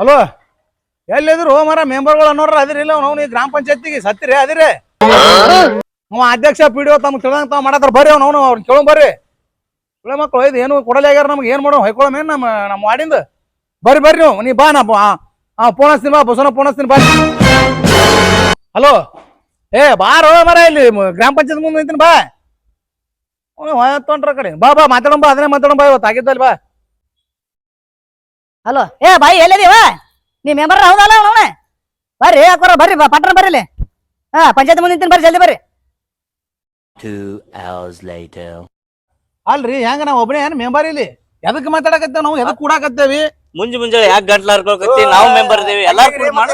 Hello ಎಲ್ಲಿದ್ರು ಮರ ಮೆಂಬರ್ಗಳು ಅನ್ನೋರ ಅದಿರಿಲ್ಲ ಅವ್ನು ಈ ಗ್ರಾಮ ಪಂಚಾಯತಿಗೆ ಸತ್ತಿರಿ, ಅದಿರಿ. ಅವ ಅಧ್ಯಕ್ಷ, ಪಿ ತಮ್ಮ ಒ ತಮ್ಗೆ ತಿಳ್ದಂಗ ತಾವ್ ಬರ್ರಿ ಅವ್ನು ಅವ್ನು ಅವ್ರು ಕೇಳೋ ಬರ್ರಿ. ಒಳ್ಳೆ ಮಕ್ಕಳು ಇದು ಏನು ಕೊಡಲಿ ಆಗ್ಯಾರ ನಮ್ಗೆ, ಏನು ಮಾಡೋ ಹೊಯ್ಕೊಳ್ಳೋಮೇನು ನಮ್ಮ ನಮ್ಮ ಮಾಡಿಂದ ಬರ್ರಿ ಬರ್ರಿ ನೀವು, ನೀ ಬಾ, ನಾ ಹಾಂ ಪೋಣಿಸ್ತೀನಿ ಬಾ ಬಸವನ ಪೋಣಿಸ್ತೀನಿ ಬಾ. ಹಲೋ ಏ, ಬಾರೋ ಮರ ಇಲ್ಲಿ ಗ್ರಾಮ ಪಂಚಾಯತ್ ಮುಂದೆ ನಿಂತೀನಿ, ಬಾ. ತೊಂಡ್ರ ಕಡೆ. ಬಾ ಬಾ ಮಾತಾಡೋಣ ಬಾ, ಅದನ್ನೇ ಮಾತಾಡೋಣ ಬಾ, ಇವತ್ತು ಆಗಿದ್ದಲ್ಲಿ ಬಾ. ಹಲೋ ಏ ಬಾಯಿ ಎಲ್ಲಿದೀವ ನೀ ಮೆಂಬರ್ ಹೌದಲ್ಲ ಅವನ ಬರ್ರಿ ಹಾಕೋರ ಬರ್ರಿ ಬಾ ಪಟ್ಟಣ ಬರ್ರಿ ಇಲ್ಲಿ. ಹಾ ಪಂಚಾಯತ್ ಮುಂದೆ ನಿಂತೀನಿ ಬರ್ರಿ ಜಲ್ದಿ ಬರ್ರಿ. Two hours later. ಅಲ್ರಿ ಹೆಂಗ ನಾವ್ ಒಬ್ಬನೇ ಏನ್ ಮೆಂಬರ್ ಇಲ್ಲಿ? ಎದಕ್ ಮಾತಾಡಕತ್ತೇವ್ ನಾವು? ಎದಕ್ ಕೂಡಾಕತ್ತೇವಿ? ಮುಂಜಿ ಮುಂಜಾನೆ ಯಾಕೆ ಗಂಟ್ಲ ಹರ್ಕೊಳಕತ್ತಿ? ನಾವು ಮೆಂಬರ್ ಇದೀವಿ. ಎಲ್ಲ ಕೂಡ ಮಾಡ.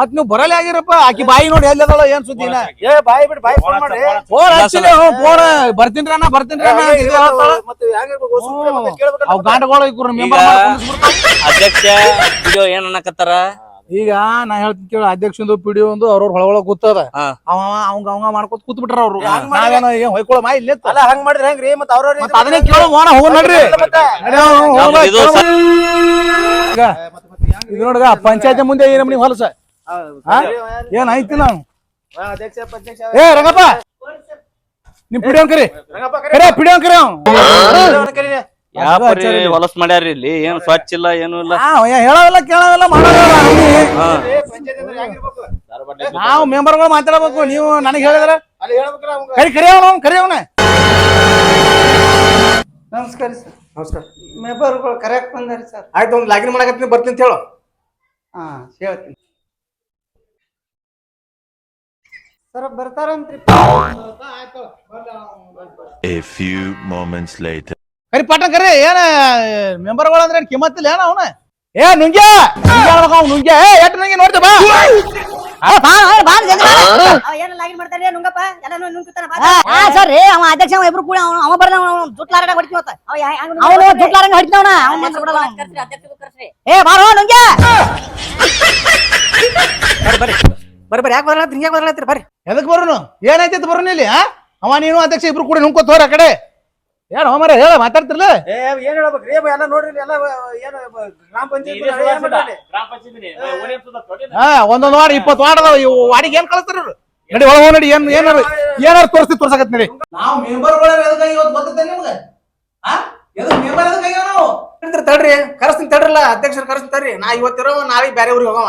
ಮತ್ ನೀವು ಬರಲೇ ಆಗಿರಪ್ಪ. ಆಕಿ ಬಾಯಿ ನೋಡಿ ಎಲ್ಲಿ ಏನ್ ಸುದ್ದಿ? ಏ ಬಾಯಿ ಬಿಡಿ ಬಾಯಿ ಫೋನ್ ಮಾಡಿ ಫೋನ್ ಹಚ್ಚಿಲ್ಲ ಫೋನ್. ಬರ್ತೀನ್ರಿ ಅಣ್ಣ ಕೇಳ್ಬೇಕಲ್ಲ ಅವ್ ಗಾಂಡಗಳು ಮೆಂಬರ್ ಅಧ್ಯಕ್ಷ ಇದು ಏನ್ ಅನ್ನಕತ್ತಾರ? ಈಗ ನಾ ಹೇಳ್ತೀನಿ ಕೇಳ ಅಧ್ಯಕ್ಷಂದು ಪಿಡಿ ಒಂದು ಅವ್ರವ್ರ ಹೊಳಗೊಳ ಕೂತದ. ಹಾ. ಅವ ಅವಂಗ ಅವಂಗ ಮಾಡ್ಕೊತ ಕೂತ್ ಬಿಟ್ರ ಅವ್ರು ನಾವೇನ ಏನ್ ಹೊಯ್ಕೊಳ್ಳೋ ಮಾ ಇಲ್ಲಿ ಅಲ್ಲ ಹಂಗ್ ಮಾಡಿದ್ರೆ ಹೆಂಗ್ರಿ? ಮತ್ತೆ ಅವ್ರವ್ರ ಮತ್ತ ಅದನ್ನೇ ಕೇಳೋ ಮೋನ ಹೋಗೋಣ ನಡ್ರಿ. ನಡಿ ಹೋಗ್ ಇದು. ಈಗ ನೋಡ್ಗ ಪಂಚಾಯತಿ ಮುಂದೆ ಏನ್ ನಮ್ನಿ ಹೊಲಸ? ಹಾ? ಏನ್ ಐತಿ ನಾವು? ಅಧ್ಯಕ್ಷ ಅಧ್ಯಕ್ಷ. ಏ ರಂಗಪ್ಪ! ನಿಮ್ ಪಿಡಿಯೋನ್ ಕರಿ. ರಂಗಪ್ಪ ಕರೆ. ಪಿಡಿಯೋನ್ ಕರಿ ಅವ್ನು. ಕರೀರಿ. ಯಾಪರಿ ಹೊಲಸ್ ಮಾಡ್ಯಾರ ಇಲ್ಲಿ? ಏನ್ ಸ್ವಚ್ಛ ಇಲ್ಲ ಏನು ಇಲ್ಲ? ಆ, ಕೇಳೋದಿಲ್ಲ ಮಾಡೋದಿಲ್ಲ ನಾವು ಮೆಂಬರ್ಗಳು ಮಾತಾಡಬೇಕು ನೀವು ನನಗೆ ಹೇಳಿದ್ರ. ಕರಿ ಕರಿ ಅವನು ನಮಸ್ಕಾರ ಸರ್. ನಮಸ್ಕಾರ. ಮೆಂಬರ್ಗಳು ಕರೆಕ್ಟ್ ಬಂದಾರಿ ಸರ್. ಆಯ್ತು ಒಂದ್ ಲಾಗಿನ್ ಮಾಡಕತ್ತೀನಿ ಬರ್ತೀನಿ ಅಂತ ಹೇಳು. ಹಾ ಹೇಳ್ತೀನಿ. Sir ಬರ್ತಾರಂತ್ರಿ. A few moments later. ಕರಿ ಪಟ್ಟ ಕರಿ ಏನ ಮೆಂಬರ್ಗಳು ಅಂದ್ರೆ ಏನ್ ಕಿಮ್ಮತ್ತಿಲ್ಲ ಏನ ಅವನ? ಏ ನುಂಗ್ಯ? ನುಂಗ್ಯ ಏ ಎಟ್ ನುಂಗಿ ನೋಡ್ತಿ ಬಾ. ಆ, ಬಾ ಬಾ ಜಲ್ದಿ ಅವ ಏನ್ ಲಾಗಿನ್ ಮಾಡ್ತಾನೆ ನುಂಗಪ್ಪ? ಎಲ್ಲ ನುಂಗ್ತಾನ ಹಾ ಸರ್. ಅವ ಅಧ್ಯಕ್ಷ ಇಬ್ರು ಕೂಡ ಅವ ಬರ್ದ ಅವನು ಜುಟ್ಲಾರಡ ಹೊಡಿತೀವಿ ಅವನು. ಜುಟ್ಲಾರಂಗ ಹೊಡಿತಾವನ ಏ ಬಾರೋ ನುಂಗ್ಯ. ಬರ್ರಿ ಬರ್ರಿ. ಯಾಕೆ ಬರಲತ್ರಿ? ಹಿಂಗೆ ಬರಲತ್ರಿ? ಬರ್ರಿ. ಎದಕ್ ಬರೋನು? ಏನಾಯ್ತಿತ್ತು ಬರೋನು ಇಲ್ಲಿ ಆ? ಅವ ನೀನು ಅಧ್ಯಕ್ಷ ಇಬ್ರು ಕೂಡ ನುಂಗ್ಕೋತ ಹೋರ ಆ ಕಡೆ. ಏನ್ ಹೋಮರ ಹೇಳ ಮಾತಾಡ್ತಿರ್ಲ? ಏ ಏನ್ ಹೇಳ್ಬೇಕ್ರಿ? ಏ, ಎಲ್ಲ ನೋಡ್ರಿ ಎಲ್ಲ ಏನು ಗ್ರಾಮ ಪಂಚಾಯತ್ ಹಾ ಒಂದೊಂದ್ ವಾರ್ಡ್ ಇಪ್ಪತ್ತು ವಾರ್ಡ್ ಅದಾವ. ಇವು ವಾಡಿಗೆ ಏನ್ ಕಳಿಸ್ತಾರ ಇವ್ರು? ನಡಿ ಒಳಗ ಹೋಗ್ ನಡಿ ಏನ್ ಏನಾರ ಏನಾರ ತೋರಿಸ್ತಿ ತೋರ್ಸಕತ್ ನಡಿ. ನಾವು ಮೆಂಬರ್ಗಳ ಎದಕ್ಕೆ ಇವತ್ತು ಗೊತ್ತೈತೆ ನಿಮ್ಗೆ? ಆ? ಎದಕ್ ಮೆಂಬರ್ ಎದಕ್ಕೆ ನಾವು? ತಡ್ರಿ ಕರೆಸ್ತೀನಿ ತಡ್ರಲ್ಲ ಅಧ್ಯಕ್ಷರು ಕರೆಸ್ತೀನಿ ತಡ್ರಿ. ನಾ ಇವತ್ತಿರೋ ನಾಳೆ ಬೇರೆ ಊರಿಗೆ ಹೋಗವ.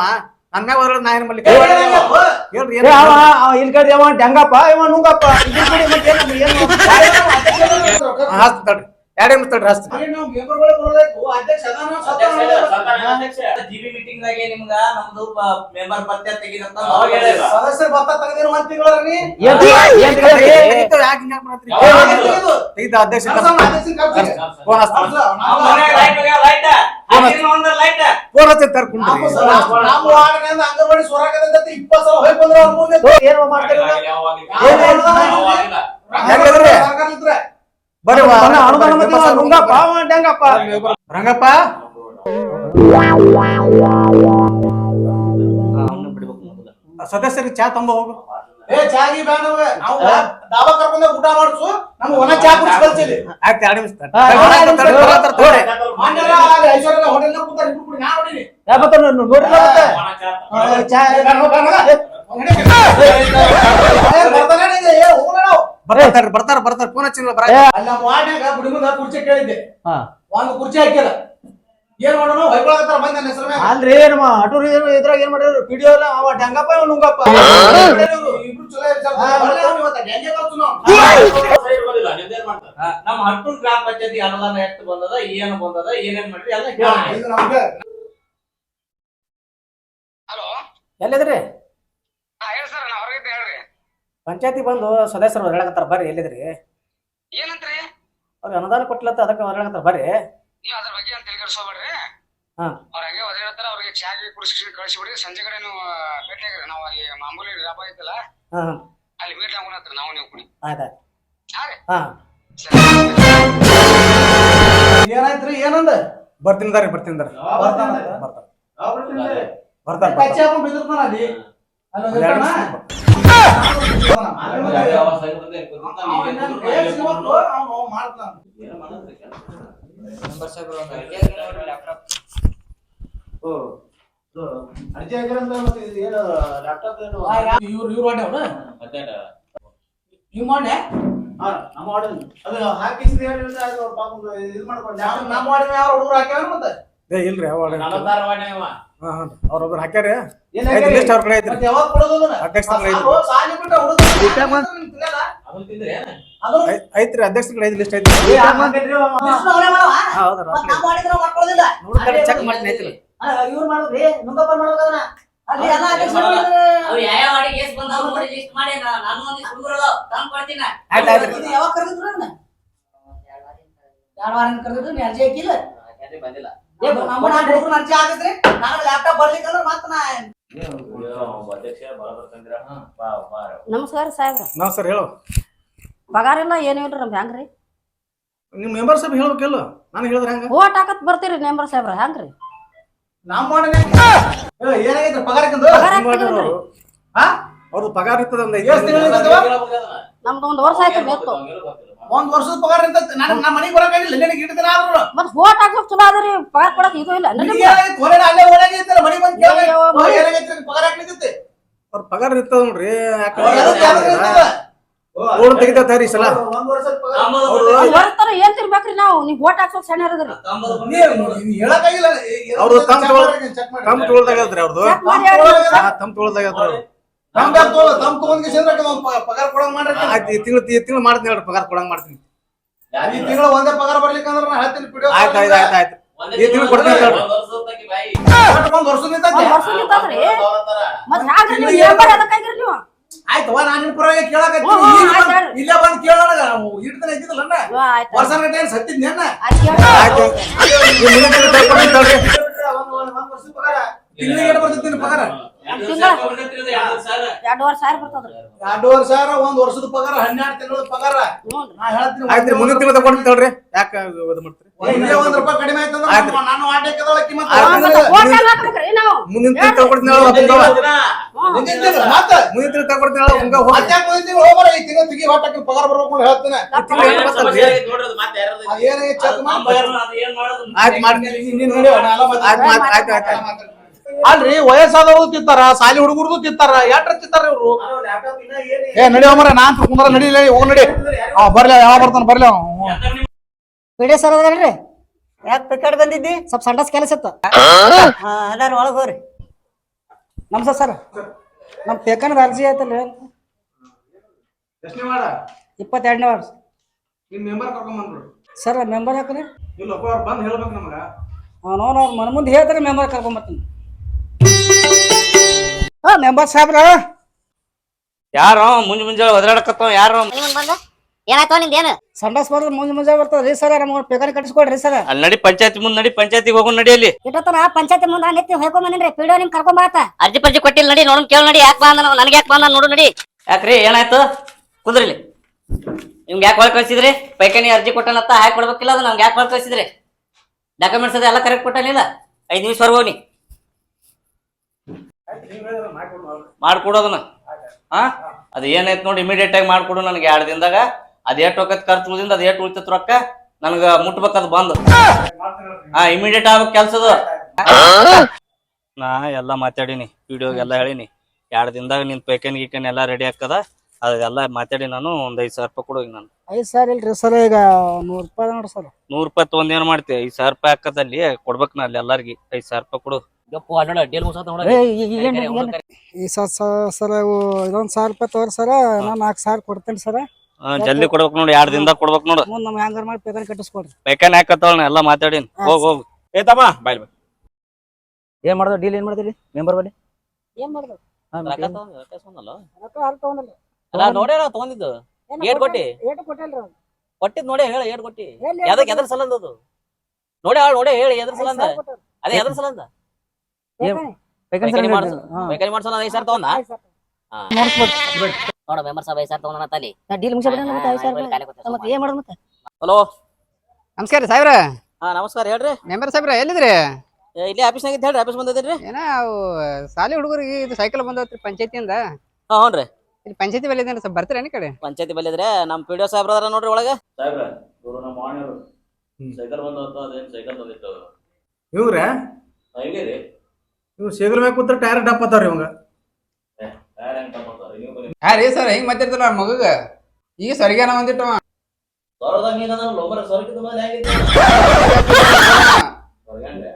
ನನ್ನ ಮ್ಯಾಗ ಹೋದ್ರ ನಾ ಏನ್ ಮಾಡ್ಲಿಕ್ಕೆ ಹೇಳ್ರಿ ಇಲ್ಲಿ ಕಡೆ ಅವ ಡ್ಯಾಂಗಪ್ಪ ಇವ ನುಂಗಪ್ಪ. ಇಲ್ಲಿ ಕೂಡಿ ಮತ್ತೆ ಏನ್ ನಮ್ಗೆ ಏನು? ಹಾ, ಹಚ್ತೀನಿ ತಡ್ರಿ. ಎರಡು ನಿಮಿಷ ತಡ್ರಿ ತೆಗಿದಂತ ಸದಸ್ಯರು ಭತ್ತ ತೆಗೆದಿರೋ ಒಂದ್ ತಿಂಗಳ ರೀ? ತೆಗಿತ ಅಧ್ಯಕ್ಷ ಫೋನ್ ಹಚ್ತೀನಿ ಲೈಟ್ ಫೋನ್ ಹಚ್ತೀನಿ ತರ್ ಕುಂಡ್ರಿ ಅಂಗನವಾಡಿ ಸೊರಗದಂತೆ ಇಪ್ಪತ್ತು ಸಾವಿರ ಹೋಗಿ ಬಂದ್ರು ಅವ್ರ ಮುಂದೆ ಏನು ಮಾಡ್ತಾರೆ? ಹೆಂಗದ್ರಿ? ಅನುದಾನ ಮತ್ತೆ ರಂಗಪ್ಪ ಸದಸ್ಯರಿಗೆ ಚಾ ತಂಬ ಹೋಗು. ಏ ಚಾಗಿ ಬೇಡ. ನಾವು ಕರ್ಕೊಂಡ್ ಊಟ ಮಾಡ್ಸು. ನಮ್ಗೆ ಒಣ ಚಾ ಕುಡಿಸಿ ಕಳ್ಸಿಲಿ ಆಯ್ತು ಎರಡು ನಿಮಿಷ ತಡ್ರಿ. ಹಾ, ತಡ್ರಿ, ತಡ್ರಿ, ತಡ್ರಿ, ತಡ್ರಿ. ಮಾನ್ಯರ ಅಲ್ಲಿ ಐಶ್ವರ್ಯ ಹೋಟೆಲ್ ಕೂತಾರ ಇಬ್ರು ಕೂಡಿ ನಾ ನೋಡೀನಿ ನೋಡಿಲ್ಲ ಚಾ ಏ, ಬೇಡ, ಬೇಡ, ಬೇಡ. ಏ, ಬರ್ತಾನೆ ನಿಂಗೆ, ಏ, ಹೋಗೋಣ ನಾವು. ಬರ್ತಾರ ಬರ್ತಾರ ಬರ್ತಾರ ಫೋನ್ ಹಚ್ಚಿಲ್ಲ ಬರ ನಮ್ಮ ಮುಂದ ಕುರ್ಚಿ ಕೇಳಿದ್ದೆ. ಒಂದು ಕುರ್ಚಿ ಹಾಕಿಲ್ಲ. ಏನ್ ಮಾಡೋಣ ಹೊಯ್ಕೊಳಕತ್ತಾರ ಬಂದ ನನ್ನ ಹೆಸರು ಅಲ್ರಿ ನಮ್ಮ ಅಟೂರ್ ಇದ್ರಾಗ ಏನ್ ಮಾಡಿದ್ರು ವಿಡಿಯೋ ಎಲ್ಲ ಅವ ಡ್ಯಾಂಗಪ್ಪ ಇವ ನುಂಗಪ್ಪ. ಇಬ್ರು ಚಲೋ? ನಮ್ಮ ಹಟ್ಟೂರ್ ಗ್ರಾಮ ಪಂಚಾಯತಿ ಅನುದಾನ ಎಷ್ಟು ಬಂದದ ಏನು ಬಂದದ ಏನೇನ್ ಮಾಡ್ರಿ ಎಲ್ಲ ಎಲ್ಲಿದ್ರಿ ಹೇಳಿ ಸರ್ ನಾ ಹೊರಗಿದ್ದೆ ಹೇಳ್ರಿ ಪಂಚಾಯತಿ ಬಂದು ಸದಸ್ಯರು ಹೇಳಕತ್ತಾರ ಬರ್ರಿ ಎಲ್ಲಿದ್ರಿ? ಏನಂತ್ರಿ? ಅವ್ರಿಗೆ ಅನುದಾನ ಕೊಟ್ಲತ್ತ ಅದಕ್ಕೆ ಹೇಳಕತ್ತಾರ ಬರ್ರಿ. ನೀವು ಅದ್ರ ಬಗ್ಗೆ ಅಂತ ತಿಳಿಗರ್ಸೋಬೇಡ್ರಿ ಹಾ. ಅವ್ರ ಹಂಗೆ ಒದಗಿರ್ತಾರ ಅವ್ರಿಗೆ ಚಾಗಿ ಕುಡಿಸಿ ಕಳಿಸಿಬಿಡ್ರಿ. ಸಂಜೆ ಕಡೆ ನೀವು ಭೇಟಿ ಆಗಿರಿ ನಾವು ಅಲ್ಲಿ ಮಾಮೂಲಿ ಡಾಬಾ ಐತಲ್ಲ ಹಾ. ಅಲ್ಲಿ ಮೀಟ್ ಆಗೋಣತ್ರ ನಾವು ನೀವು ಕುಡಿ. ಆಯ್ತಾಯ್ತು ಹಾ ರೀ. ಹಾ. ಏನಾಯ್ತ್ರಿ? ಏನಂದ? ಬರ್ತೀನಿ ಬರ್ರಿ ಬರ್ತೀನಿ ಬರ್ರಿ. ಬರ್ತಾನ? ಬರ್ತಾರ ಬರ್ತಾರ ಇವ್ರು ಇವ್ರು ಮಾಡಿ ಅವ್ರು ಇವ್ ಮಾಡಿ ಆ ನಮ್ಮ ಆರ್ಡರ್ ಅದು ಹಾಕಿಸಿದ ಹೇಳಿದ್ರೆ ಅದು ಪಾಪ ಇದು ಮಾಡ್ಕೊಂಡು. ನಮ್ಮ ನಮ್ಮ ಯಾರು ಹುಡುಗರು ಹಾಕ್ಯಾವ ಮತ್ತೆ? ಏ ಇಲ್ರಿ ಅವ. ಹಾ ಹಾ ಅವ್ರೊಬ್ರು ಹಾಕ್ಯಾರ? ಏನ್ ಲಿಸ್ಟ್ ಅವ್ರ ಕಡೆ ಐತ್ರಿ? ಅಧ್ಯಕ್ಷ ಐತ್ರಿ ಅಧ್ಯಕ್ಷ ಕಡೆ ಐದು ಲಿಸ್ಟ್. ನೋಡ್ತಾರೆ ಚೆಕ್ ಮಾಡ್ತೀನಿ ಐತ್ರಿ. ಅಲ್ಲ, ಇವ್ರು ಮಾಡುದ್ರಿ ನುಂಗಪ್ಪ ಎಲ್ಲ ಯಾವ ನೋಡಿ ಲಿಸ್ಟ್ ಮಾಡಿ ನಾನು ತಂದ್ ಕೊಡ್ತೀನಿ ಯಾವಾಗ ಕರೆದಿದ್ರು ಅದನ್ನ? ಎರಡ್ ವಾರ ಕರೆದಿದ್ರು ನೀ ಅರ್ಜಿ ಹಾಕಿಲ್ಲ? ಬಂದಿಲ್ಲ ನಮ್ಮ ಮತ್ತೆ ನಾ ನಮಸ್ಕಾರ ಸಾಹೇಬ್ರ. ನಾವ್ ಸರ್ ಹೇಳು. ಪಗಾರ ಇಲ್ಲ ಏನು ಇಲ್ರಿ ನಮ್ದು ಹೆಂಗ್ರಿ ನಿಮ್ ಮೆಂಬರ್ ಸಾಹೇಬ್ ಹೇಳ್ಬೇಕಲ್ಲ ನಾನು ಹೇಳಿದ್ರೆ ಹೆಂಗ? ಓಟ್ ಹಾಕತ್ ಬರ್ತೀರಿ ಮೆಂಬರ್ ಸಾಹೇಬ್ರ ಹೆಂಗ್ರಿ ನಾ ಪಗಾರಕ್ಕಿಂದು ಪಗಾರ ಅವ್ರದ್ದು ಪಗಾರ ಇರ್ತದ? ನಮ್ದು ಒಂದ್ ವರ್ಷ ಆಯ್ತು ಬೇಕು ಒಂದ್ ವರ್ಷದ ಪಗಾರ ಅಂತ ನಾನು ನಮ್ಮ ಮನೆಗೆ ಬರಕಾಗಿಲ್ಲ ನಿನಗೆ ಇಟ್ಟು ದಿನ ಆದ್ರು ಮತ್ ಓಟ್ ಹಾಕ್ಸಕ್ ಚಲೋ ಅದ್ರಿ ಪಗಾರ ಕೊಡಕ್ ಇದು ಇಲ್ಲ? ಹೊರಗಡೆ ಅಲ್ಲೇ ಒಳಗೆ ಇದ್ದಲ್ಲ ಮನೆ ಬಂದು ಕೇಳಿ ಪಗಾರ ಹಾಕ್ಲಿಕ್ಕೆ ಅವ್ರ ಪಗಾರ ಇರ್ತದ ನೋಡ್ರಿ ಓ, ರೋಡ್ ತೆಗಿತಾರ ಸಲ. ಒಂದ್ ವರ್ಷದ ಪಗಾರ. ಅವ್ರು ಬರ್ತಾರ ಏನ್ ತಿರ್ಬೇಕ್ರಿ ನಾವು? ನೀವ್ ಓಟ್ ಹಾಕ್ಸಕ್ ಸಣ್ಣ ಇರದ್ರಿ. ಹೇಳಕ್ಕಾಗಿಲ್ಲ. ಅವ್ರು ತಮ್ಮ ತಮ್ಮ ತೋಳ್ದಾಗ ಐತ್ರಿ ಅವ್ರದ್ದು ತಮ್ಮ ತೋಳ್ದಾಗ ಪಗಾರ ಕೊಡಂಗ್ ಮಾಡ್ರಿ ಆಯ್ತು ಈ ತಿಂಗಳು ಈ ತಿಂಗಳು ಮಾಡ್ತೀನಿ ಹೇಳ್ರಿ ಪಗಾರ ಕೊಡಂಗ್ ಮಾಡ್ತೀನಿ. ಈ ತಿಂಗಳು ಒಂದೇ ಪಗಾರ ಬರ್ಲಿಕ್ಕಂದ್ರ ನಾ ಹೇಳ್ತೀನಿ ಬಿಡು ಆಯ್ತು ಆಯ್ತು ಆಯ್ತು ಆಯ್ತು. ಈ ತಿಂಗಳು ಕೊಡ್ತೀನಿ ಹೇಳ್ರಿ ಆಯ್ತು ವಾ ನಾನು ನಿನ್ ಪರವಾಗಿ ಕೇಳಕತ್ತೀನಿ. ಇಲ್ಲೇ ಬಂದ್ ಕೇಳೋಣ ಇಡ್ತಾನೆ ಇದ್ದಿದ್ದಲ್ಲ ಅಣ್ಣ. ಹ್ಞೂ, ಆಯ್ತು ವರ್ಷ ಗಂಟೆ ಏನ್ ಸತ್ತಿದ್ನೇನ ತಿಂಗಳಿಗೆ ಬರ್ತೈತಿ ಪಗಾರ. ಎರಡೂವರೆ ಸಾವಿರ ಬರ್ತದ್ರಿ. ಎರಡೂವರೆ ಸಾವಿರ ಒಂದ್ ವರ್ಷದ ಪಗಾರ ಹನ್ನೆರಡು ತಿಂಗಳ ಪಗಾರ. ನಾ ಹೇಳ್ತೀನಿ ಮುಂದಿನ ತಿಂಗಳು ಯಾಕೆ ಇದು ಮಾಡ್ತೀರಿ? ಒಂದ್ ರೂಪಾಯಿ ಕಡಿಮೆ ಆಯ್ತಂದ್ರೆ ಆಯ್ತು. ನಾನು- ಆಟಕ್ಕೆ ಕಿಮ್ಮತ್ತು ಮುಂದಿನ ತಿಂಗಳು ತಗೊಡ್ತೀನಿ ಹೇಳೋ ಮುಂದಿನ ತಿಂಗಳು ಮತ್ತೆ? ಮುಂದಿನ ತಿಂಗಳು ತಗೊಡ್ತೀನಿ ಹೇಳೋ ಮುಂಗ ಹೋಗಿ ಅದ್ಯಾಕ್ ಮುಂದಿನ ತಿಂಗಳು ಹೋಗ್ಬಾರ ಈ ತಿಂಗಳು ತೆಗಿ ಹೊಟ್ಟಕ್ಕೆ ಪಗಾರ ಬರ್ಬೇಕು ಅಂತ ಹೇಳ್ತೇನೆ. ಚೆಕ್ ಮಾಡಿ. ಆಯ್ತು ಮಾಡ್ತೀನಿ. ಆಯ್ತು ಆಯ್ತು ಆಯ್ತು ಅಲ್ರಿ ವಯಸ್ಸಾದವರು ತಿಂತಾರ ಸಾಲಿ ಹುಡುಗರ್ದು ತಿಂತಾರ ಯಾಟ್ರ ತಿಂತಾರ ಇವ್ರು? ಏ ನಡಿ ಮರ ನಾನ್ ಕುಂದ್ರ ನಡಿಲಿ ಹೋಗ್ ನಡಿ. ಹಾ ಬರ್ಲಿ ಯಾವ ಬರ್ತಾನ ಬರ್ಲಿ ಅವ ವಿಡಿಯೋ ಸರ್ ಅದ್ರಿ ಯಾಕೆ ಪಿಕಟ್ ಬಂದಿದ್ದಿ? ಸ್ವಲ್ಪ ಸಂಡಸ್ ಕೆಲಸ ಇತ್ತು. ಹಾ. ಅದಾರ ಒಳಗ್ ಹೋಗ್ರಿ. ನಮಸ್ತೆ ಸರ್ ನಮ್ ಪೇಕನದ ಅರ್ಜಿ ಆಯ್ತಲ್ಲ ಎಷ್ಟನೇ ವಾರ ಇಪ್ಪತ್ತೆರಡನೇ ವಾರ ನಿಮ್ ಮೆಂಬರ್ ಕರ್ಕೊಂಡ್ ಬಂದ್ರು ಸರ್ ಮೆಂಬರ್ ಹಾಕ್ರಿ ಇಲ್ಲಪ್ಪ ಅವ್ರು ಬಂದ್ ಹೇಳ್ಬೇಕು ನಮಗ. ಅವನು ಅವ್ರ ಮನ ಮುಂದೆ ಹೇಳ್ತಾರೆ ಮೆಂಬರ್ ಕರ್ಕೊಂಬರ್ತೀನಿ. ಹಾ ಮೆಂಬರ್ ಸಾಹೇಬ್ರ? ಯಾರೋ? ಮುಂಜ್ ಮುಂಜಾನೆ ಒದರಾಡಕತ್ತಾವ ಯಾರೋ? ಏನಾಯ್ತು ನಿಂದೇನು? ಸಂಡಾಸ್ ಬರೋದು ಮುಂಜೆ ಮುಂಜೆ ಬರ್ತದ್ರಿ ಸರ್ ನಮ್ಗೆ ಪೇಕನ್ ಕಟ್ಟಿಸ್ಕೊಡ್ರಿ ಸರ್. ಅಲ್ಲಿ ನಡಿ ಪಂಚಾಯತಿ ಮುಂದ್ ನಡಿ ಪಂಚಾಯತಿಗೆ ಹೋಗೋಣ ನಡಿ ಅಲ್ಲಿ. ಇಟ್ಟತನ ಪಂಚಾಯತಿ ಮುಂದ ನೆತ್ತಿ ಹೊಯ್ಕೊಂಡ್ ಬಂದಿನ್ರಿ ಪಿಡಿಯೋ ನಿಮ್ ಕರ್ಕೊಂಡ್ ಬರತ್ತ. ಅರ್ಜಿ ಪರ್ಜಿ ಕೊಟ್ಟಿಲ್ಲ ನಡಿ ನೋಡೋಣ ಕೇಳ ನಡಿ ಯಾಕೆ ಬಂದ ನನಗೆ ಯಾಕೆ ಬಂದ ನೋಡು ನಡಿ. ಯಾಕ್ರಿ ಏನಾಯ್ತು? ಕುಂದ್ರಿಲಿ ನಿಮ್ಗೆ ಯಾಕೆ ಒಳಗೆ ಕಳ್ಸಿದ್ರಿ? ಪೈಕಾನಿ ಅರ್ಜಿ ಕೊಟ್ಟನತ್ತ ಹಾಕಿ ಕೊಡ್ಬೇಕಿಲ್ಲ ಅದು ನಮ್ಗೆ ಯಾಕೆ ಒಳಗೆ ಕಳ್ಸಿದ್ರಿ? ಡಾಕ್ಯುಮೆಂಟ್ಸ್ ಅದು ಎಲ್ಲ ಕರೆಕ್ಟ್ ಕೊಟ್ಟಲಿಲ್ಲ ಐದು ನಿಮಿಷ ಬರ್ಬೋನಿ ಹೋಗಿ ಮಾಡ್ಕೊಡೋದನ್ನ. ಹಾ ಅದು ಏನೈತ್ ನೋಡಿ ಇಮಿಡಿಯೇಟ್ ಆಗಿ ಮಾಡ್ಕೊಡು ನನಗೆ ಎರಡು ದಿನದಾಗ. ಅದ್ ಎಷ್ಟು ಹೋಗತ್ ಖರ್ಚು ಉಳಿದಿಂದ ಅದ್ ಎಷ್ಟು ಉಳಿತತ್ ರೊಕ್ಕ ನನಗ ಮುಟ್ಬೇಕದು ಬಂದ್. ಹಾ ಇಮಿಡಿಯೇಟ್ ಆಗ್ಬೇಕು ಕೆಲ್ಸದ. ನಾ ಎಲ್ಲಾ ಮಾತಾಡಿನಿ ವಿಡಿಯೋಗೆಲ್ಲ ಹೇಳಿನಿ. ಎರಡು ದಿನದಾಗ ನಿನ್ ಪೈಕನ್ ಗೀಕನ್ ಎಲ್ಲಾ ರೆಡಿ ಆಗ್ತದ? ಅದೆಲ್ಲ ಮಾತಾಡಿ ನಾನು ಒಂದ್ ಐದ್ ಸಾವಿರ ರೂಪಾಯಿ ಕೊಡು ಈಗ ನಾನು. ಐದ್ ಸಾವಿರ ಇಲ್ರಿ ಸರ್ ಈಗ ನೂರ್ ರೂಪಾಯಿ ನೋಡ್ರಿ ಸರ್. ನೂರ್ ರೂಪಾಯಿ ತಗೊಂಡ್ ಏನ್ ಮಾಡ್ತಿ? ಐದ್ ಸಾವಿರ ರೂಪಾಯಿ ಹಾಕದಲ್ಲಿ ಕೊಡ್ಬೇಕು ನಾ ಅಲ್ಲಿ ಎಲ್ಲಾರ್ಗಿ. ಐದ್ ಸಾವಿರ ರೂಪಾಯಿ ಕೊಡು. ಈ ಸರ್ ಇದೊಂದು ಸಾವಿರ ರೂಪಾಯಿ ತಗೋರಿ ಸರ್ ನಾನು ನಾಲ್ಕು ಸಾವಿರ ಕೊಡ್ತೇನೆ ಸರ್. ಜಲ್ದಿ ಕೊಡ್ಬೇಕು ನೋಡಿ ಎರಡ್ ದಿನದಾಗ ಕೊಡ್ಬೇಕು ನೋಡು. ನಮ್ ಹ್ಯಾಂಗರ್ ಮಾಡಿ ಪೇಕನ್ ಕಟ್ಟಿಸ್ಕೊಡ್ರಿ. ಪೈಕನ್ ಹಾಕತ್ತವಳ ಎಲ್ಲಾ ಮಾತಾಡೀನಿ ಹೋಗ್ ಹೋಗ್. ಏ ತಮ್ಮ ಬಾಯ್ ಬಾಯ್. ಏನ್ ಮಾಡೋದು ಡೀಲ್ ಏನ್ ಮಾಡ್ತೀರಿ ಮೆಂಬರ್ ಬಲ್ಲಿ ಏನ್ ಮಾಡಿದ್ರು ನೋಡ್ಯಾರ ತಗೊಂಡಿದ್ದು? ಏಟ್ ಕೊಟ್ಟಿ ಏಟು ಕೊಟ್ಟಿಲ್ರಿ ಅವ್ರು. ಕೊಟ್ಟಿದ್ ನೋಡಿ ಹೇಳ ಏಟ್ ಕೊಟ್ಟಿ. ಎಲ್ಲಿ ಯಾವ್ದಕ್ ಎದ್ರ ಸಲಂದ ಅದು ನೋಡಿ ಆಳ್ ನೋಡಿ ಹೇಳಿ ಎದ್ರ ಸಲಂದ ಐದ್ ಸಾವಿರ ಕೊಟ್ಟಾರ. ಅದೇ ಎದ್ರ ಸಲಂದ ಬೇಕಾನೆ? ಪೈಕನಿ ಮಾಡ್ಸೋದು ಪೈಕನಿ ಮಾಡ್ಸೋಣ ಐದ್ ಸಾವಿರ ತಗೊಂಡ? ಐದ್ ಸಾವಿರ. ನೋಡ ಮೆಂಬರ್ ಸಾಹೇಬ್ ಐದು ಸಾವಿರ ತಗೊಂಡ ತಲಿ. ನಾ ಡೀಲ್ ಮುಗಿಸ್ಬಿಡ ಮತ್ತೆ ಐದು ಸಾವಿರ ಮತ್ತೆ ಏನ್ ಮಾಡೋದು ಮತ್ತೆ? ಹಲೋ? ನಮಸ್ಕಾರ ಸಾಹೇಬ್ರ. ಹಾ ನಮಸ್ಕಾರ ಹೇಳ್ರಿ. ಮೆಂಬರ್ ಸಾಹೇಬ್ರ ಎಲ್ಲಿದ್ರಿ ಏ, ಇಲ್ಲಿ ಆಫೀಸ್ನಾಗ ಇದ್ದ ಹೇಳ್ರಿ ಆಫೀಸ್ ಬಂದದ್ರಿ ಏನ ಅವು ಸಾಲಿ ಹುಡುಗರಿಗೆ ಇದು ಸೈಕಲ್ ಬಂದತ್ರಿ ಪಂಚಾಯತಿಯಿಂದ. ಹಾ ಹ್ಞೂ ಇಲ್ಲಿ ಪಂಚಾಯತಿ ಬಲ್ಲಿ ಇದೇನ್ರಿ ಸ್ವಲ್ಪ ಬರ್ತೀರಾ ಈ ಕಡೆ? ಪಂಚಾಯತಿ ಬಲ್ಲಿ ಇದ್ರೆ ನಮ್ ಪಿ ಡಿ ಒ ಸಾಹೇಬ್ರ ಅದಾರ ನೋಡ್ರಿ ಒಳಗ. ಹ್ಮ್. ಸೈಕಲ್ ಬಂದವತ್ತು ಅದೇನ್ ಸೈಕಲ್ ಬಂದಿತ್ತು ಇವ್ರ? ಹಂಗೆ ರೀ. ಇವ್ ಸೇಗಲ್ ಮ್ಯಾಗ ಕೂತ್ರ ಟೈರ್ ಡಪ್ ಅತ್ತಾವ್ರಿ ಇವಂಗ. ಟೈರ್ ಹೆಂಗ್? ನೀವು ಸರ್ ಹೆಂಗ್ ಮಾತಾಡ್ತಾರ ಮಗಗ? ಈಗ ಸರಿಗ್ಯಾನ ಒಂದಿಟ್ಟು ಸೊರದಂಗ್ ಮೇಲೆ?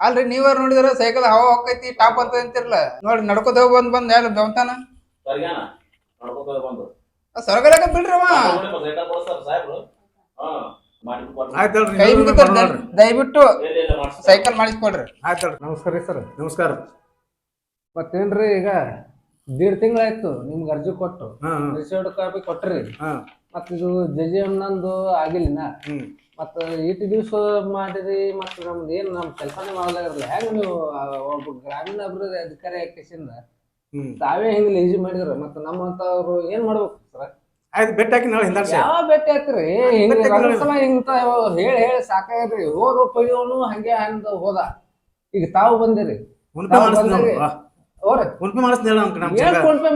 ಅಲ್ರಿ ನೀವಾರ ನೋಡಿದ್ರ ಸೈಕಲ್ ಹವಾ ಹೋಗೈತಿ ಟಾಪ್ ಅಂತ ಅಂತಿರಲ್ಲ ನೋಡಿ ನಡ್ಕೋತ ಹೋಗಿ ಬಂದ್ ಬಂದ್ ಯಾರು ಬೆವತಾನ ನಡ್ಕೊತ ಬಂದು. ಸೊರಗಲಾಕ ಸಾಹೇಬ್ರು. ಹಾ, ಕೈ ಮುಗಿತಾರ. ದಯವಿಟ್ಟು. ಸೈಕಲ್ ಮಾಡಿಸ್ಕೊಡ್ರಿ. ಆಯ್ತು ನಮಸ್ಕಾರ ರೀ ಸರ್. ನಮಸ್ಕಾರ. ಮತ್ತೇನ್ರಿ ಈಗ? ದೀಡ್ ತಿಂಗಳಾಯ್ತು ನಿಮ್ಗೆ ಅರ್ಜಿ ಕೊಟ್ಟು. ರಿಸೀವ್ಡ್ ಕಾಪಿ ಕೊಟ್ರಿ. ಹಾ. ಮತ್ತ ಇದು ಜಜಿ ನಂದು ಆಗಿಲ್ಲ ಹ್ಮ್. ಮತ್ತ ಇಟ್ಟು ದಿವಸ ಮಾಡಿರಿ ಮತ್ತ ನಮ್ದು ಏನ್ ನಮ್ ಕೆಲಸನೇ ಮಾಡಲಾಗಿರಲ್ಲ. ಹೆಂಗ್ ನೀವು ಒಬ್ಬ ಗ್ರಾಮೀಣ ಅಭಿವೃದ್ಧಿ ಅಧಿಕಾರಿ ಆಕಿಸಿಂದ ಹ್ಮ್. ತಾವೇ ಹಿಂಗ್ ಲೇಜಿ ಮಾಡಿದ್ರ. ಮತ್ತ ನಮ್ಮಂತವ್ರು ಏನ್ ಮಾಡ್ಬೇಕು ಸರ್? ಆಯ್ತು ಬೆಟ್ಟ ಹಾಕಿ ನಾಳೆ ಹಿಂದಾಡ್ಸಿ. ಯಾವ ಭೇಟಿ ಆತ್ರಿ ಹಿಂಗ ಸಲ ಹಿಂಗ ಹೇಳಿ ಹೇಳಿ ಸಾಕಾಗ್ರಿ. ಹೋದ ಪೈಯವನು ಹಂಗೆ ಹಂಗ ಹೋದ. ಈಗ ತಾವು ಬಂದಿರಿ. ಫೋನ್ ಪೇ ಮಾಡಿಸ್ತೀನಿ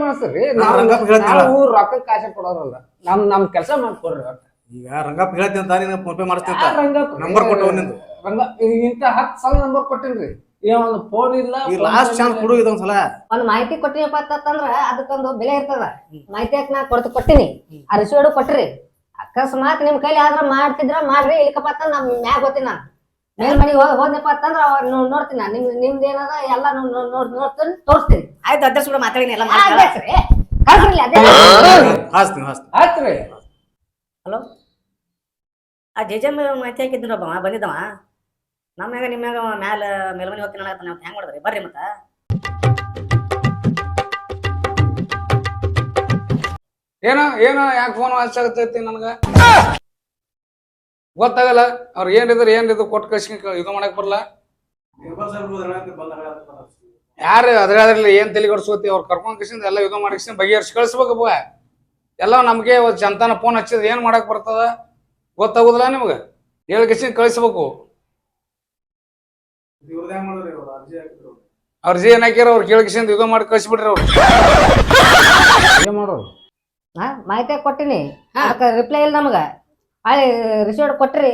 ಮಾಡಿಸ್ತೀನಿ ಏನ್ ಫೋನ್. ನಾವು ರೊಕ್ಕ ಕಾಸೆ ಕೊಡೋರಲ್ಲ. ನಮ್ ನಮ್ ಕೆಲಸ ಮಾಡ್ಕೊಡ್ರಿ ಒಟ್ಟ. ಈಗ ರಂಗಪ್ಪ ಹೇಳ್ತೀನಿ ಅಂತ ನೀನು ಫೋನ್ ಪೇ ಮಾಡಿಸ್ತೀನಿ ನಂಬರ್ ನಿಂದು. ರಂಗ ಇಂತ ಹತ್ತು ಸಲ ನಂಬರ್ ಕೊಟ್ಟಿನ್ರಿ. ಒಂದು ಫೋನ್ ಇಲ್ಲ ಈ ಲಾಸ್ಟ್ ಚಾನ್ಸ್ ಕೊಡು ಇದೊಂದ್ಸಲ ಒಂದ್ ಮಾಹಿತಿ ಕೊಟ್ಟಿನಪ್ಪ ಅಂತಂದ್ರ ಅದಕ್ಕೊಂದು ಬೆಲೆ ಇರ್ತದ. ಮಾಹಿತಿ ಯಾಕೆ ನಾ ಕೊಡ್ತು ಕೊಟ್ಟಿನಿ? ಆ ರಿಸಿವರ್ಡ್ ಕೊಟ್ರಿ. ಅಕಸ್ಮಾತ್ ನಿಮ್ ಕೈಲಿ ಆದ್ರ ಮಾಡ್ತಿದ್ರ ಮಾಡ್ರಿ ಇಲ್ಲಿಕಪ್ಪ ಅಂತ ನಮ್ ಮ್ಯಾಗ ಗೊತ್ತೀನಿ ನಾನು. ಮೇಲ್ಮನಿಗೆ ಹೋಗಿ ಹೋದ್ನಪ್ಪ ಅಂತಂದ್ರ ಅವ್ರ ನೋಡ್ತೀನಿ ನಾನು. ನಿಮ್ ನಿಮ್ದು ಏನದ ಎಲ್ಲ ನೋಡ್ ನೋಡ್ ನೋಡ್ತೀನಿ ತೋರಿಸ್ತೀನಿ. ಆಯ್ತು ಅಡ್ರೆಸ್ ಕೂಡ ಮಾತಾಡಿನಿ ಎಲ್ಲ ಕಳ್ಸ್ರಿ ಅಧ್ಯಕ್ಷ ಹಾಸ್ತೀನಿ ಹಲೋ? ಆ ಜೇಜಮ್ಮ ಹಾಕಿದ್ನೊಬ್ಬ ಬಂದಿದ್ದವ? ನಮ್ಮ್ಯಾಗ ನಿಮ್ಯಾಗ ಮ್ಯಾಲ ಮೇಲ್ಮನೆ ಹೋಗ್ತೀನಿ ಅನ್ನಕತ್ತಾನ ಹೆಂಗ್ ಮಾಡಿದ್ರಿ? ಬರ್ರಿ ಮತ್ತ. ಏನೋ ಏನೋ, ಯಾಕೆ ಫೋನ್ ಹಚ್ಚಾಗತೈತಿ ನನಗ? ಗೊತ್ತಾಗಲ್ಲ, ಅವ್ರ ಏನಿದ್ರು ಏನಿದ್ರು ಕೊಟ್ಟು ಕಳ್ಸಿ ಇದು ಮಾಡಕ್ ಬರಲ್ಲ ಯಾರು ಅದ್ರಲ್ಲಿ ಏನ್ ತಲೆ ಅವ್ರು ಕರ್ಕೊಂಡ್ ಕಳ್ಸಿಂದ ಎಲ್ಲ ಇದು ಮಾಡಿಸಿ ಬಗೆಹರಿಸಿ ಕಳ್ಸ್ಬೇಕಪ್ಪ ಎಲ್ಲ ನಮ್ಗೆ ಜನತಾನ ಫೋನ್ ಹಚ್ಚಿದ್ ಏನ್ ಮಾಡಕ್ ಬರ್ತದ? ಗೊತ್ತಾಗುದಿಲ್ಲ ನಿಮ್ಗೆ? ಹೇಳಿ ಕಳಿಸ್ಬೇಕು ಇವ್ರದ್ದು ಹೆಂಗ್ ಮಾಡಿದ್ರಿ ಇವ್ರು ಅರ್ಜಿ ಏನ್ ಹಾಕ್ಯಾರ ಅವ್ರು ಕೇಳಿಸಿಂದ ಇದು ಮಾಡಿ ಕಳ್ಸಿಬಿಟ್ರಿ ಅವ್ರು. ಏನ್ ಮಾಡೋರು ಹಾ ಮಾಹಿತಿ ಕೊಟ್ಟಿನಿ. ಅದಕ್ಕೆ ರಿಪ್ಲೈ ಇಲ್ಲ ನಮಗ. ಹಳೆ ರಿಸೋರ್ಟ್ ಕೊಟ್ರಿ.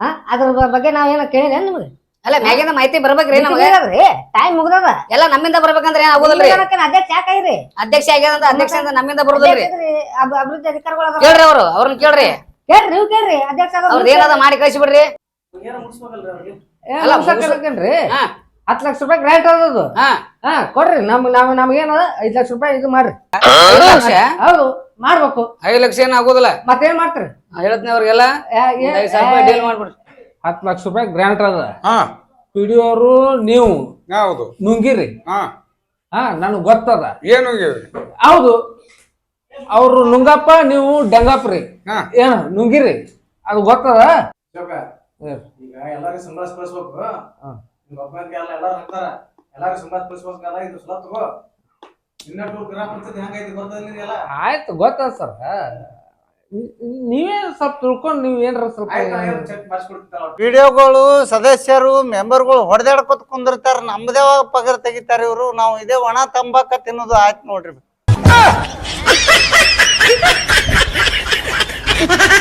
ಹಾ ಅದ್ರ ಬ- ಬಗ್ಗೆ ನಾವ್ ಏನ ಕೇಳಿನ ನಿಮ್ಗೆ? ಅಲ್ಲ ಮ್ಯಾಗಿಂದ ಮಾಹಿತಿ ಬರ್ಬೇಕ್ರಿ ನಮ್ಗೆ. ಟೈಮ್ ಮುಗ್ದದ. ಎಲ್ಲ ನಮ್ಮಿಂದ ಬರ್ಬೇಕಂದ್ರೆ ಏನ್ ಆಗೋದಿಲ್ರಿ? ನಿಮ್ಗೇನಕ್ಕೆ ಅಧ್ಯಕ್ಷ ಯಾಕಾಗಿರಿ ಅಧ್ಯಕ್ಷ ಆಗ್ಯದಂತ ಅಧ್ಯಕ್ಷ ಅಂತ ನಮ್ಮಿಂದ ಬರುದಿಲ್ರಿ. ಅಭಿ- ಅಭಿವೃದ್ಧಿ ಅಧಿಕಾರಿಗಳು ಅದಾರ. ಕೇಳ್ರಿ ಅವ್ರು ಅವ್ರನ್ನ ಕೇಳ್ರಿ. ಕೇಳ್ರಿ ನೀವು ಕೇಳ್ರಿ. ಅಧ್ಯಕ್ಷ ಆಗೋದು ಅವ್ರದ್ದು ಏನದ ಮಾಡಿ ಕಳ್ಸಿ ಬಿಡ್ರಿ ಹತ್ತ್ ಲಕ್ಷ ರೂಪಾಯಿ ಗ್ರಾಂಟ್ ಅದು ಹಾ. ಹಾ ಕೊಡ್ರಿ. ನಮ್ ನಮ್ ನಮ್ಗೇನ ಐದ್ ಲಕ್ಷ ರೂಪಾಯಿ ಇದು ಮಾಡ್ರಿ. ಹೌದು ಮಾಡ್ಬೇಕು. ಐದು ಲಕ್ಷ ಏನ್ ಆಗೋದಿಲ್ಲ? ಮತ್ತೇನ್ ಮಾಡ್ತೀರಿ? ಹೇಳ್ತೀನಿ ಅವ್ರಿಗೆಲ್ಲ. ಡೀಲ್ ಮಾಡ್ಬಿಡ್ರಿ. ಹತ್ತು ಲಕ್ಷ ರೂಪಾಯಿ ಗ್ರಾಂಟ್ ಅದ ಹಾ. ಪಿ ಡಿ ಅವರು ನೀವು ಹೌದು. ನುಂಗಿರಿ. ಹಾ. ಹಾ ನನಗ್ ಗೊತ್ತದ. ಏನು ಹೌದು. ಅವ್ರು ನುಂಗಪ್ಪ ನೀವು ಡಂಗಪ್ಪ ರೀ. ಏನು ನುಂಗಿರಿ. ಅದು ಗೊತ್ತದ? ಎಲ್ಲಾರಿಗೂ ಸಂಬಳ ಕಳಿಸ್ಬೇಕು ಹಾ. ನಿಮ್ ಒಬ್ಬನಿಗೆ ಎಲ್ಲ ಎಲ್ಲಾರು ಹಾಕ್ತಾರ ಎಲ್ಲಾರು ಸಂಬಳ ಕಳಿಸ್ಬೇಕಲ್ಲ ಇದು ಸಲ ತಗೋ. ಇನ್ನೊಟ್ಟು ಗ್ರಾಮ ಪಂಚಾಯತ್ ಹೆಂಗೈತಿ ಗೊತ್ತದ ನಿನಗೆಲ್ಲ ಆಯ್ತು ಗೊತ್ತದ ಸರ್. ನೀವೇ ಸ್ವಲ್ಪ ತಿಳ್ಕೊಂಡು ನೀವು ಏನ್ರ ಸ್ವಲ್ಪ ಆಯ್ತು ನಾ ಏನು ಚೆಕ್ ವಿಡಿಯೋಗಳು ಸದಸ್ಯರು ಮೆಂಬರ್ಗಳು ಹೊಡೆದಾಡ್ಕೊತ ಕುಂದಿರ್ತಾರ. ನಮ್ದೇ ಪಗಾರ ತೆಗಿತಾರ ಇವರು. ನಾವು ಇದೇ ಒಣ ತಂಬಾಕ ತಿನ್ನೋದು ಆಯ್ತು ನೋಡ್ರಿ.